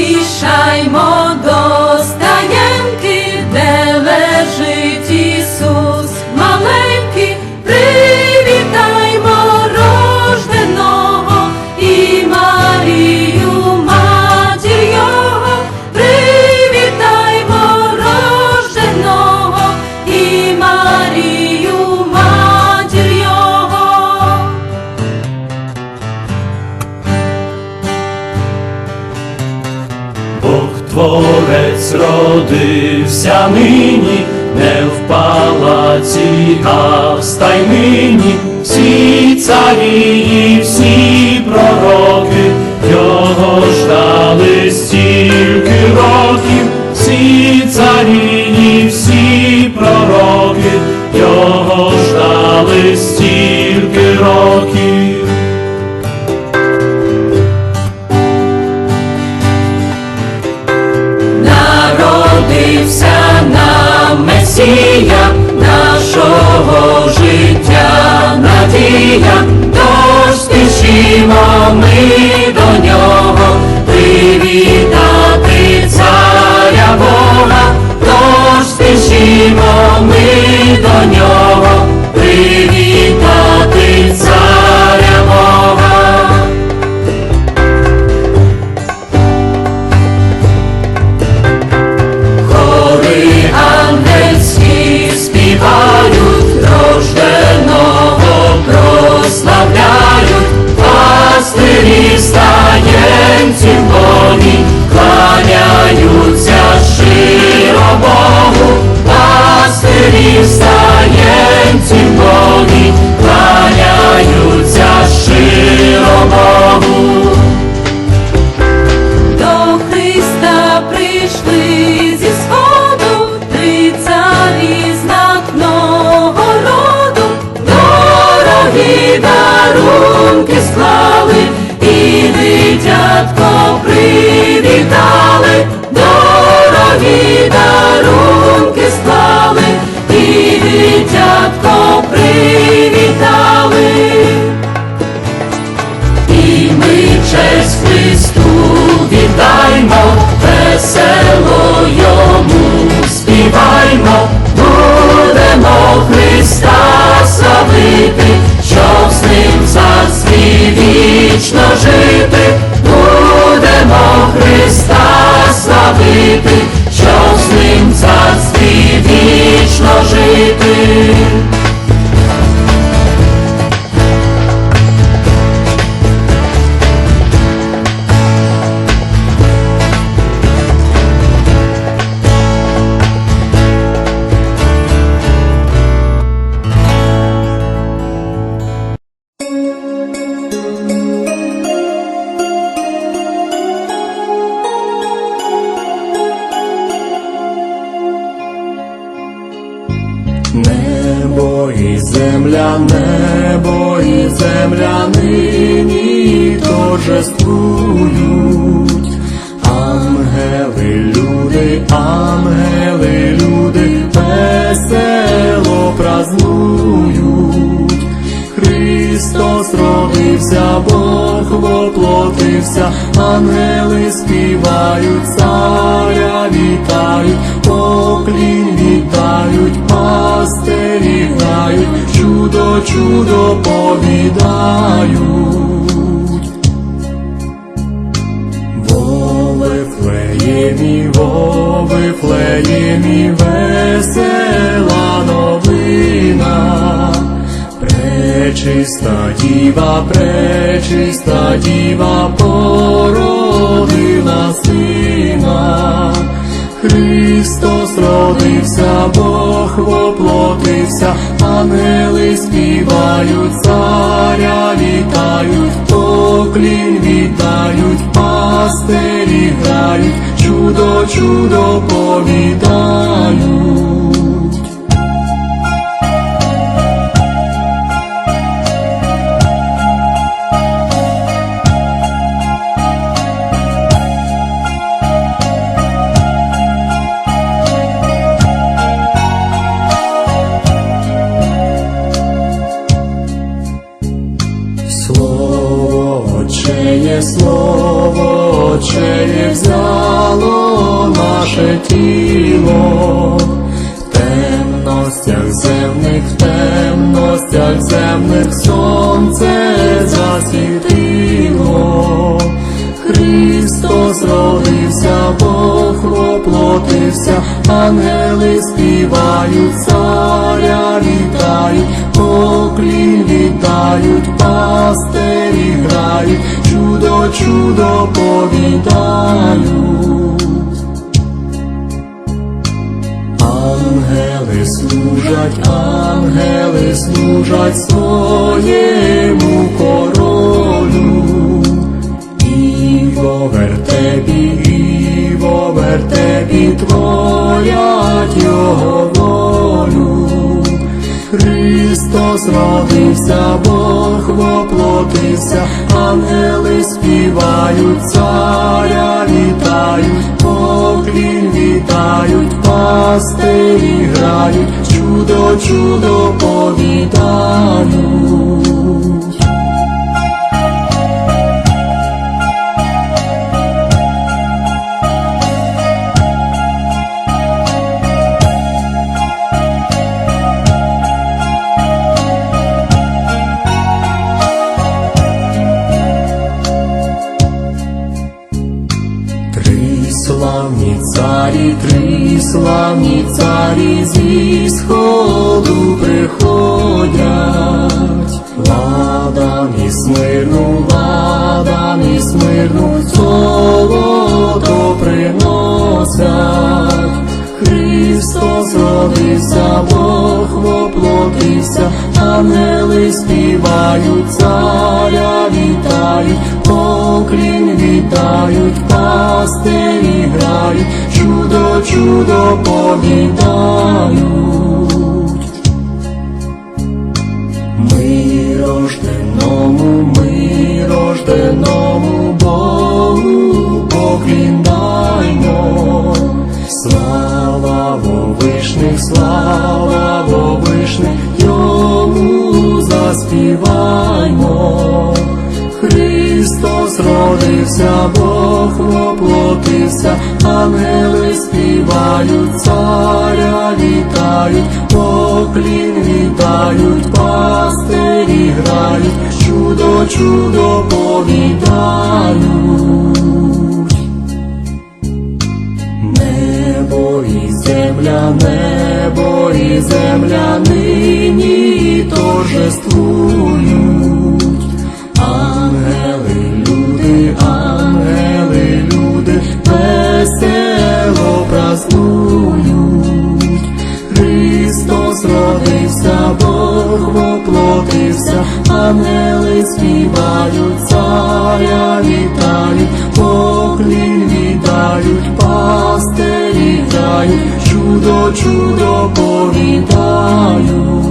поспішаймо до Творець родився нині, не в палаці, а в стайнині. Всі царі, всі пророки, його ждали Месія, нашого життя надія, тож спішімо ми до нього, привітати пастирі стаєнці в полі, кланяються щиро Богу. До Христа прийшли зі сходу, три царі знатного роду, дорогі дарунки склали, і дитятко привітали, дорогі дарунки Sleeping земля, небо і земля нині торжествують. Ангели, люди, ангели, люди весело празнують. Христос родився, Бог воплотився, ангели співають, царя вітають, поклін віддають, пастирі грають, чудо, чудо повідають. Во Вифлеємі, во Вифлеємі, весела новина. Пречиста діва, пречиста діва породила сина. Христос родився, Бог воплотився, ангели співають, царя вітають, поклін вітають, пастирі грають, чудо, чудо повідають. Слово Отчеє, слово очей взяло наше тіло. В темностях земних, в темностях земних сонце засвітило. Христос родився, Бог воплотився, ангели співають, царя вітають, поклін віддають, пастирі грають, чудо, чудо повідають. Ангели служать, ангели служать своєму королю. І во вертепі, і во вертепі творять його волю. Христос Бог воплотився, ангели співають, царя вітають, поклін вітають, пастирі грають, чудо, чудо повідають. Славні царі, три славні царі зі сходу приходять. Ладан і смирну, ладан і смирну, золото приносять. Христос родився, Бог воплотився, ангели співають, царя поклін віддають, пастирі грають, чудо, чудо повідають. Ми рожденому, ми рожденому Богу покліндаймо. Слава вовишних, слава родився, Бог воплотився, ангели співають, царя вітають, поклін віддають, пастирі грають, чудо, чудо повідають. Небо і земля, небо і земля нині торжествують. Ангели співають, царя вітають, поклін віддають, пастирі грають, чудо, чудо повідають.